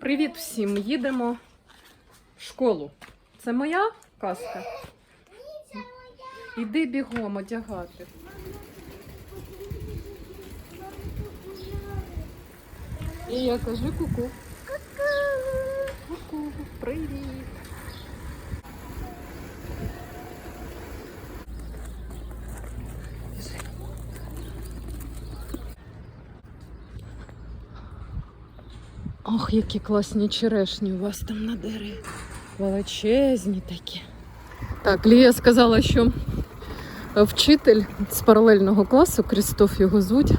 Привіт всім! Їдемо в школу. Це моя казка? Іди бігом одягати. І я кажу ку-ку. Ку-ку. Привіт. Ох, які класні черешні у вас там на дереві. Величезні такі. Так, Лія сказала, що вчитель з паралельного класу, Крістоф його звуть,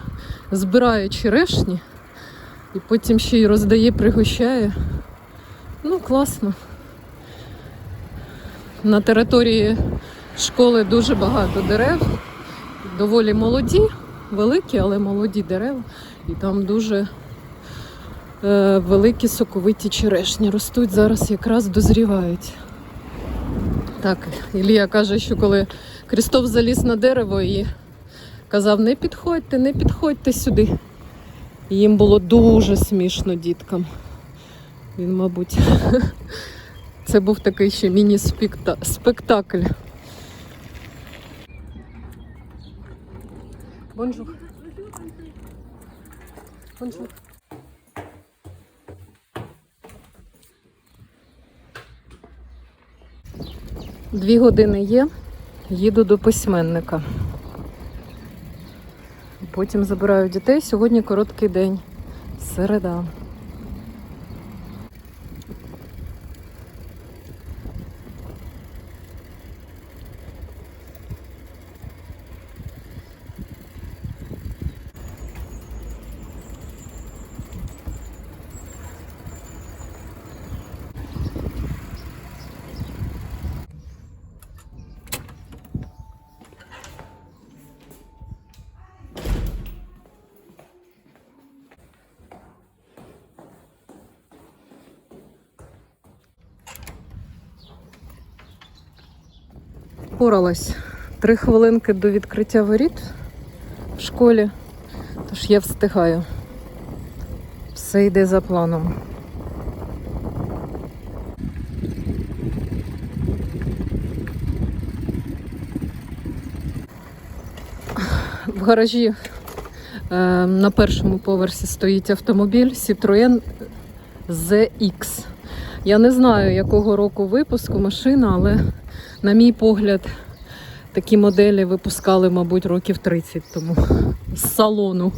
збирає черешні і потім ще й роздає, пригощає. Ну, класно. На території школи дуже багато дерев, доволі молоді, великі, але молоді дерева. І там дуже великі соковиті черешні ростуть, зараз якраз дозрівають. Так, Ілія каже, що коли Крістоф заліз на дерево і казав, не підходьте, не підходьте сюди. Їм було дуже смішно діткам. Він, мабуть, це був такий ще міні-спектакль. Бонжур. Бонжур. Дві години є, їду до письменника. Потім забираю дітей. Сьогодні короткий день. Середа. Поралась. Три хвилинки до відкриття воріт в школі, тож я встигаю. Все йде за планом. В гаражі е, на першому поверсі стоїть автомобіль Citroën ZX. Я не знаю, якого року випуску машина, але на мій погляд, такі моделі випускали, мабуть, років 30 тому з салону.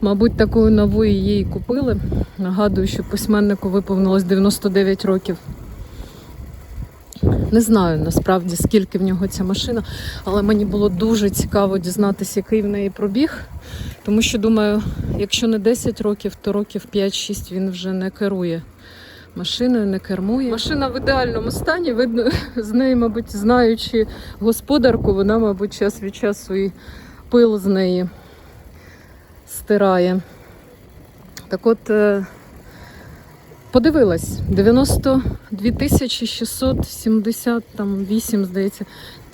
Мабуть, такою новою її купили. Нагадую, що письменнику виповнилось 99 років. Не знаю насправді скільки в нього ця машина, але мені було дуже цікаво дізнатися, який в неї пробіг. Тому що думаю, якщо не 10 років, то років 5-6 він вже не керує машиною, не кермує. Машина в ідеальному стані. Видно, з неї, мабуть, знаючи господарку, вона, мабуть, час від часу і пил з неї стирає. Так от, е, подивилась, 92 тисячі 678, здається,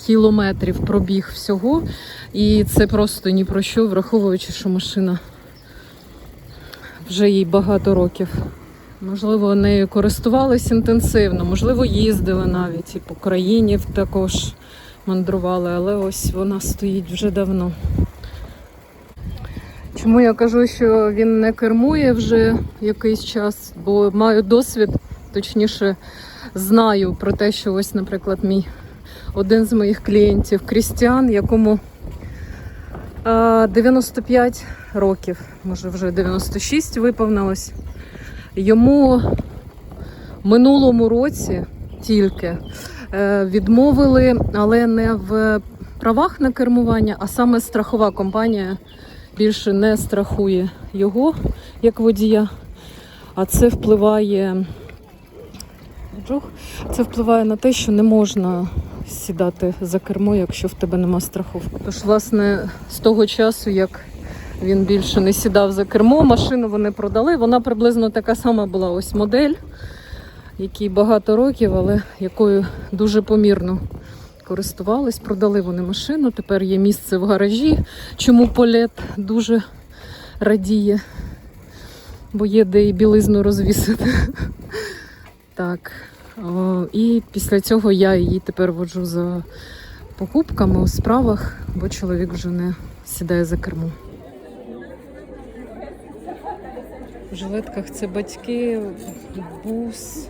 кілометрів пробіг всього. І це просто ні про що, враховуючи, що машина вже їй багато років. Можливо, нею користувались інтенсивно, можливо, їздили навіть і по країні також мандрували, але ось вона стоїть вже давно. Чому я кажу, що він не кермує вже якийсь час, бо маю досвід, точніше, знаю про те, що ось, наприклад, мій один з моїх клієнтів Крістіан, якому 95 років, може вже 96 виповнилось. Йому минулому році тільки е, відмовили, але не в правах на кермування, а саме страхова компанія більше не страхує його як водія. А це впливає. Це впливає на те, що не можна сідати за кермо, якщо в тебе нема страховки. Тож, власне, з того часу, як він більше не сідав за кермо, машину вони продали. Вона приблизно така сама була ось модель, якій багато років, але якою дуже помірно користувались. Продали вони машину. Тепер є місце в гаражі, чому полет дуже радіє. бо є де і білизну розвісити. Так. О, і після цього я її тепер воджу за покупками у справах, бо чоловік вже не сідає за кермо. В жилетках це батьки, бус,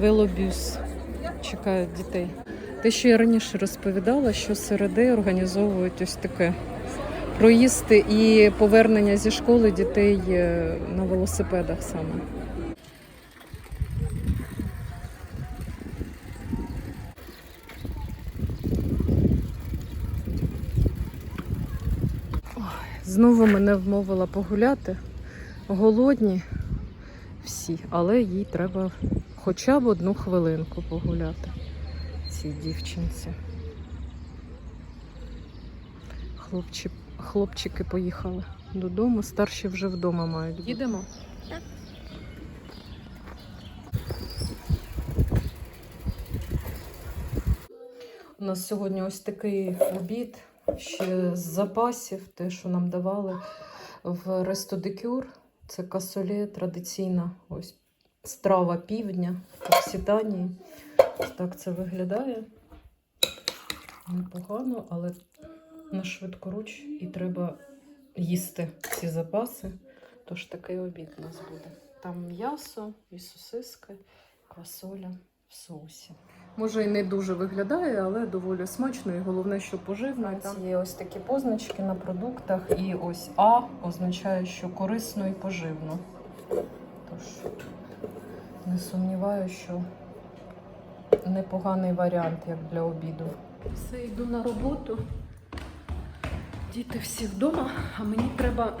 велобюс. Чекають дітей. Те, що я раніше розповідала, що середи організовують ось таке проїзди і повернення зі школи дітей е, на велосипедах саме. Знову мене вмовила погуляти. Голодні всі, але їй треба хоча б одну хвилинку погуляти цій дівчинці. Хлопчик, хлопчики поїхали додому, старші вже вдома мають. бути. Їдемо? Так. У нас сьогодні ось такий обід ще з запасів, те, що нам давали в Рестодекюр. Це касоле, традиційна ось страва півдня Окситанії. Ось так це виглядає. Непогано, але на швидкоруч і треба їсти ці запаси. Тож такий обід у нас буде. Там м'ясо і сосиски, квасоля в соусі. Може і не дуже виглядає, але доволі смачно і головне, що поживно. Там є ось такі позначки на продуктах, і ось А означає, що корисно і поживно. Тож не сумніваюся, що непоганий варіант, як для обіду. Все, йду на роботу. Діти всі вдома, а мені треба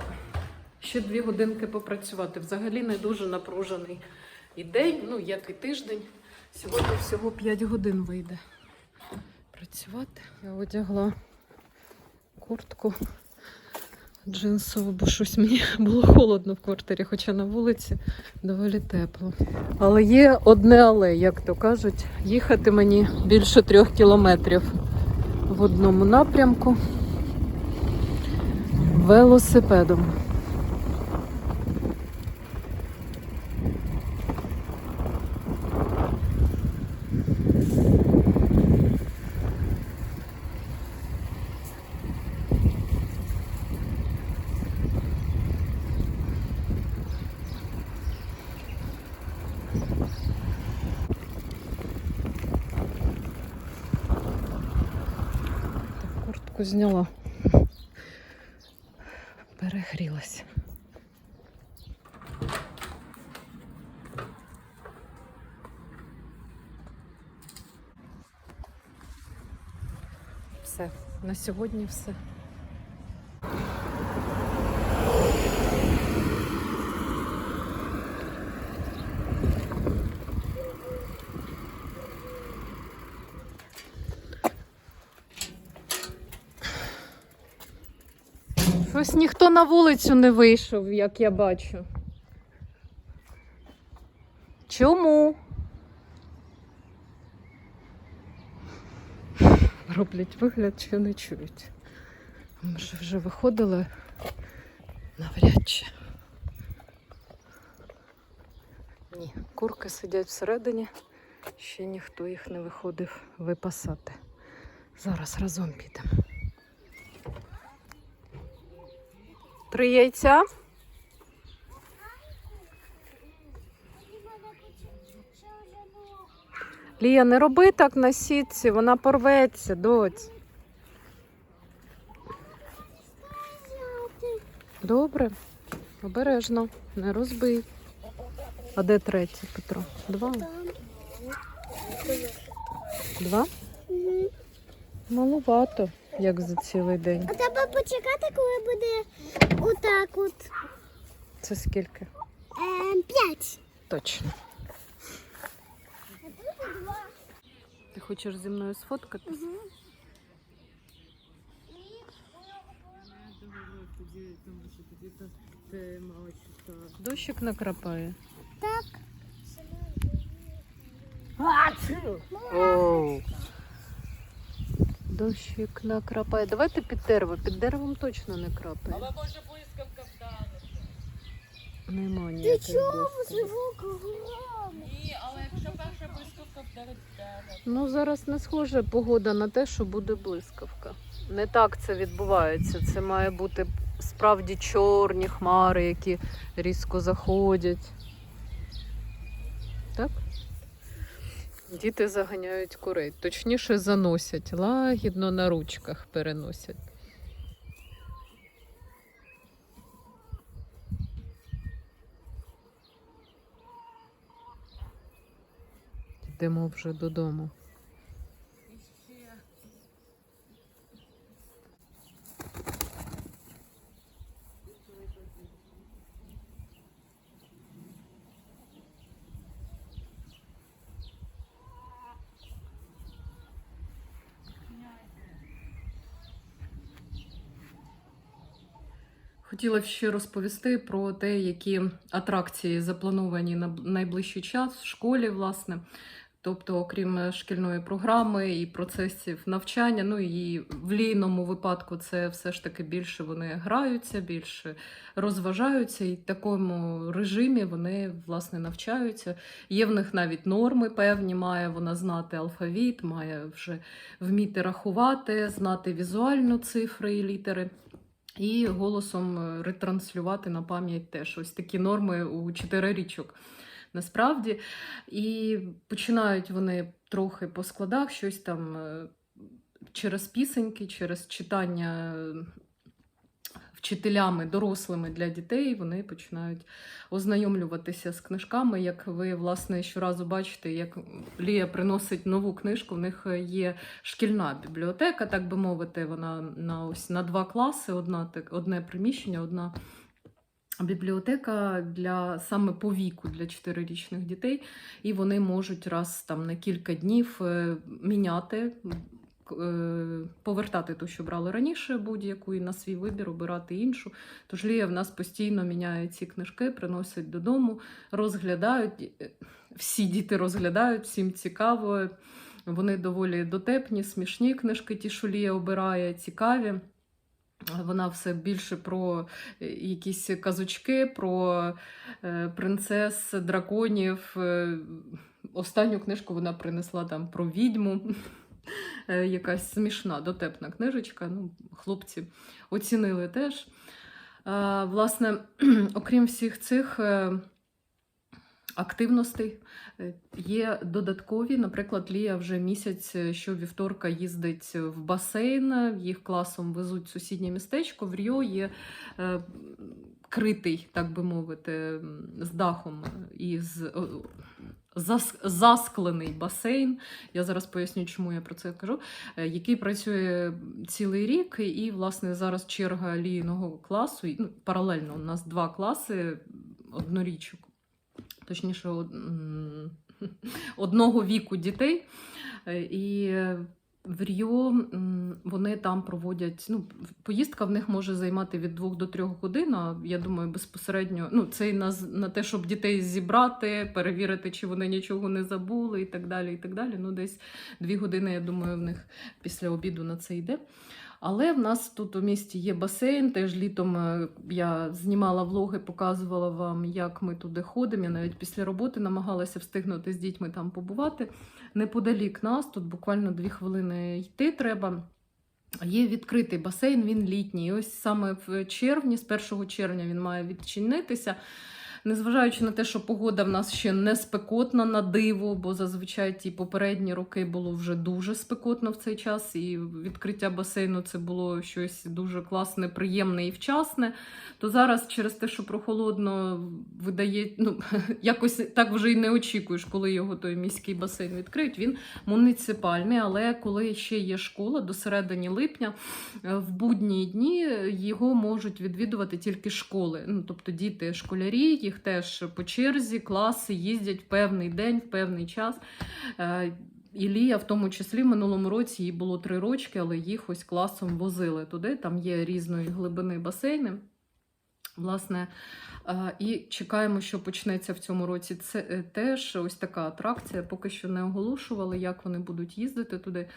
ще дві годинки попрацювати. Взагалі не дуже напружений і день, ну як і тиждень. Сьогодні всього 5 годин вийде працювати. Я одягла куртку джинсову, бо щось мені було холодно в квартирі, хоча на вулиці доволі тепло. Але є одне але, як то кажуть, їхати мені більше трьох кілометрів в одному напрямку велосипедом. Так, Куртку зняла. Перегрілася. Все, на сьогодні все. Щось ніхто на вулицю не вийшов, як я бачу. Чому? Роблять вигляд, що не чують. Може, вже виходили навряд чи. Ні, курки сидять всередині, ще ніхто їх не виходив випасати. Зараз разом підемо. Три яйця. Лія, не роби так на сітці, вона порветься, доць. Добре, обережно, не розбий. А де третій, Петро? Два? Два? Малувато, як за цілий день. А треба почекати, коли буде отак от. Це скільки? Ем, п'ять. Точно. Ти хочеш зі мною сфоткатись? Дощик накрапає. Так. Оу. Дощик накрапає. Давайте під дерево. Під деревом точно не крапає. Нема Ти чого блискавки. грому? Ні, але якщо перша блискавка вдарить в дерево. Ну, зараз не схожа погода на те, що буде блискавка. Не так це відбувається. Це має бути справді чорні хмари, які різко заходять. Так? Діти заганяють курей. Точніше заносять, лагідно на ручках переносять. Йдемо вже додому. Хотіла ще розповісти про те, які атракції заплановані на найближчий час в школі, власне. Тобто, окрім шкільної програми і процесів навчання, ну і в лійному випадку це все ж таки більше вони граються, більше розважаються, і в такому режимі вони власне навчаються. Є в них навіть норми певні, має вона знати алфавіт, має вже вміти рахувати, знати візуально цифри і літери. І голосом е, ретранслювати на пам'ять теж ось такі норми у чотирирічок. Насправді. І починають вони трохи по складах щось там е, через пісеньки, через читання вчителями, дорослими для дітей, вони починають ознайомлюватися з книжками. Як ви, власне, щоразу бачите, як Лія приносить нову книжку, в них є шкільна бібліотека, так би мовити, вона на ось на два класи, одна одне приміщення, одна. Бібліотека для саме по віку для чотирирічних дітей, і вони можуть раз там на кілька днів е, міняти, е, повертати ту, що брали раніше, будь-яку, і на свій вибір обирати іншу. Тож Лія в нас постійно міняє ці книжки, приносить додому, розглядають. Е, Всі діти розглядають, всім цікаво. Вони доволі дотепні, смішні книжки, ті, що Лія обирає, цікаві. Вона все більше про е, якісь казочки, про е, принцес, драконів. Е, Останню книжку вона принесла там про відьму. Е, Якась смішна, дотепна книжечка. Ну, хлопці оцінили теж. Е, Власне, окрім всіх цих е, активностей, є додаткові. Наприклад, Лія вже місяць е, щовівторка їздить в басейн, їх класом везуть в сусіднє містечко. В Ріо є е, критий, так би мовити, з дахом і з. Засклений басейн. Я зараз поясню, чому я про це кажу, е, який працює цілий рік, і, власне, зараз черга лійного класу. Ну, паралельно у нас два класи однорічок, точніше, одного віку дітей. Е, І в Ріо вони там проводять. Ну, поїздка в них може займати від 2 до 3 годин. А я думаю, безпосередньо ну, це і на, на те, щоб дітей зібрати, перевірити, чи вони нічого не забули, і так далі. І так далі. Ну, десь 2 години, я думаю, в них після обіду на це йде. Але в нас тут у місті є басейн. Теж літом е, я знімала влоги, показувала вам, як ми туди ходимо. Я навіть після роботи намагалася встигнути з дітьми там побувати. Неподалік нас, тут буквально дві хвилини йти треба. Є відкритий басейн, він літній. І ось саме в червні, з 1 червня, він має відчинитися. Незважаючи на те, що погода в нас ще не спекотна на диво, бо зазвичай ті попередні роки було вже дуже спекотно в цей час, і відкриття басейну це було щось дуже класне, приємне і вчасне. То зараз через те, що прохолодно видає, ну якось так вже й не очікуєш, коли його той міський басейн відкриють. Він муніципальний, але коли ще є школа до середини липня, в будні дні його можуть відвідувати тільки школи. Ну, тобто діти школярі, їх теж по черзі, класи їздять в певний день, в певний час. Е, І Лія, в тому числі, в минулому році їй було три рочки, але їх ось класом возили туди. Там є різної глибини басейни. Власне, е, і чекаємо, що почнеться в цьому році. Це е, теж ось така атракція. Поки що не оголошували, як вони будуть їздити туди.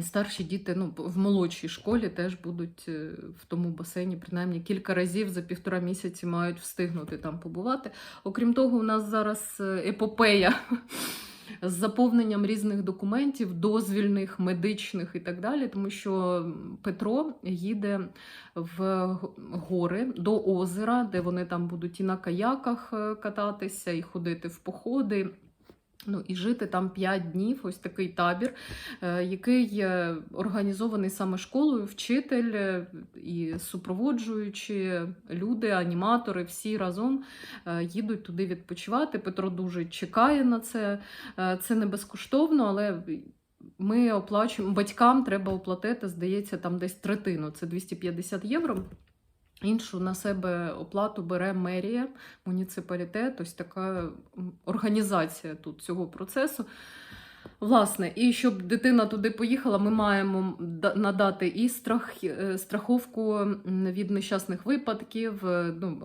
Старші діти ну, в молодшій школі теж будуть е, в тому басейні, принаймні кілька разів за півтора місяці мають встигнути там побувати. Окрім того, у нас зараз е, епопея з заповненням різних документів, дозвільних, медичних і так далі, тому що Петро їде в гори до озера, де вони там будуть і на каяках е, кататися, і ходити в походи. Ну і жити там 5 днів, ось такий табір, е, який організований саме школою, вчитель е, і супроводжуючі люди, аніматори, всі разом е, їдуть туди відпочивати. Петро дуже чекає на це. Це не безкоштовно, але ми оплачуємо батькам треба оплатити, здається, там десь третину. Це 250 євро. Іншу на себе оплату бере мерія, муніципалітет, ось така організація тут цього процесу. Власне, і щоб дитина туди поїхала, ми маємо надати і страх, е, страховку від нещасних випадків. е, Ну,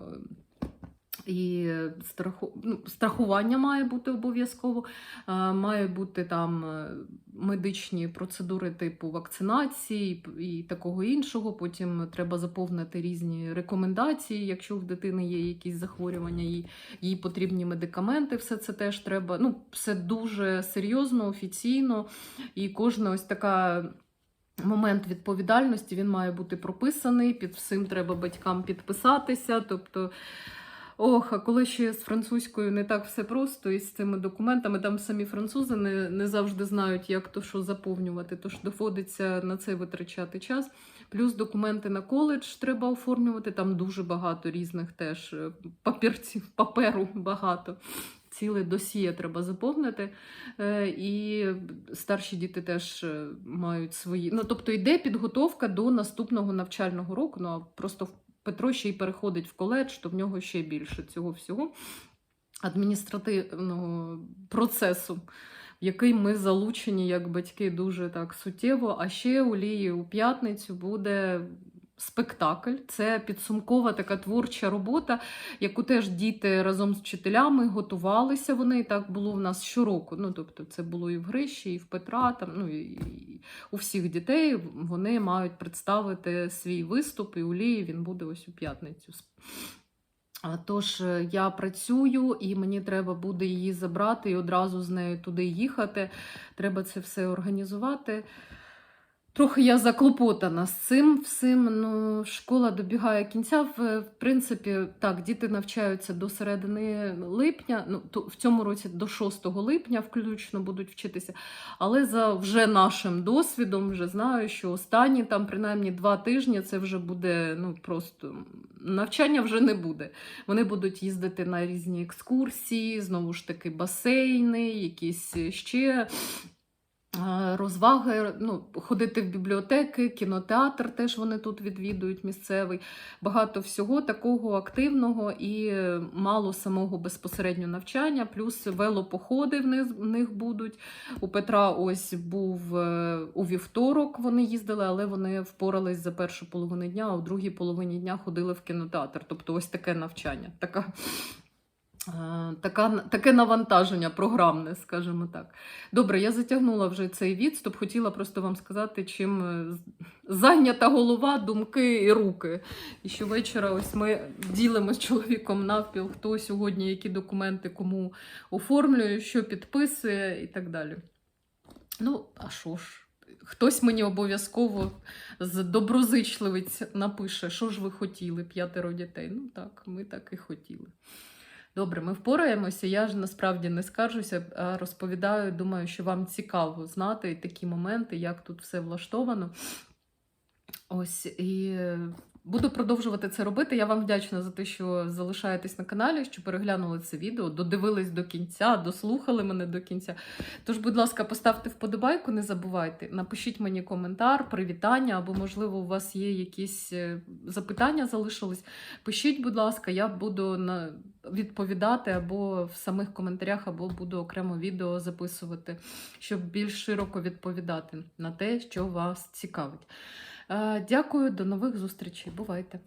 і страху, ну, страхування має бути обов'язково. Е, Має бути там е, медичні процедури типу вакцинації і такого іншого. Потім треба заповнити різні рекомендації, якщо в дитини є якісь захворювання, їй, їй потрібні медикаменти. Все це теж треба. Ну, все дуже серйозно, офіційно. І кожна ось така. Момент відповідальності він має бути прописаний. Під всім треба батькам підписатися. Тобто, ох, а коли ще з французькою не так все просто, і з цими документами, там самі французи не, не завжди знають, як то що заповнювати, тож доводиться на це витрачати час. Плюс документи на коледж треба оформлювати. Там дуже багато різних теж е, папірців, паперу багато. Ціле досьє треба заповнити. Е, І старші діти теж е, мають свої. Ну, тобто йде підготовка до наступного навчального року. Ну, а просто Петро ще й переходить в коледж, то в нього ще більше цього всього адміністративного процесу, в який ми залучені як батьки дуже так суттєво. А ще у Лії у п'ятницю буде. Спектакль це підсумкова така творча робота, яку теж діти разом з вчителями готувалися. Вони так було в нас щороку. Ну тобто, це було і в Гриші, і в Петра. Там ну і, і у всіх дітей вони мають представити свій виступ, і у Лії він буде ось у п'ятницю. Тож е, я працюю, і мені треба буде її забрати і одразу з нею туди їхати. Треба це все організувати. Трохи я заклопотана з цим всім. Ну, школа добігає кінця. В, принципі, так, діти навчаються до середини липня, ну, то, в цьому році до 6 липня включно будуть вчитися. Але за вже нашим досвідом вже знаю, що останні там принаймні два тижні це вже буде ну, просто навчання вже не буде. Вони будуть їздити на різні екскурсії, знову ж таки, басейни, якісь ще. Розваги, ну, ходити в бібліотеки, кінотеатр теж вони тут відвідують місцевий. Багато всього такого активного і мало самого безпосередньо навчання, плюс велопоходи в них, в них будуть. У Петра ось був е, у вівторок, вони їздили, але вони впорались за першу половину дня, а в другій половині дня ходили в кінотеатр. Тобто ось таке навчання. Така Така, таке навантаження програмне, скажімо так. Добре, я затягнула вже цей відступ. Хотіла просто вам сказати, чим е, зайнята голова, думки і руки. І щовечора ось ми ділимо з чоловіком навпіл, хто сьогодні які документи кому оформлює, що підписує і так далі. Ну, а що ж? Хтось мені обов'язково з доброзичливиць напише, що ж ви хотіли, п'ятеро дітей. Ну так, ми так і хотіли. Добре, ми впораємося. Я ж насправді не скаржуся, а розповідаю. Думаю, що вам цікаво знати такі моменти, як тут все влаштовано. Ось і буду продовжувати це робити. Я вам вдячна за те, що залишаєтесь на каналі, що переглянули це відео, додивились до кінця, дослухали мене до кінця. Тож, будь ласка, поставте вподобайку, не забувайте. Напишіть мені коментар, привітання, або, можливо, у вас є якісь е, запитання залишились. Пишіть, будь ласка, я буду відповідати або в самих коментарях, або буду окремо відео записувати, щоб більш широко відповідати на те, що вас цікавить. Е, Дякую, до нових зустрічей. Бувайте!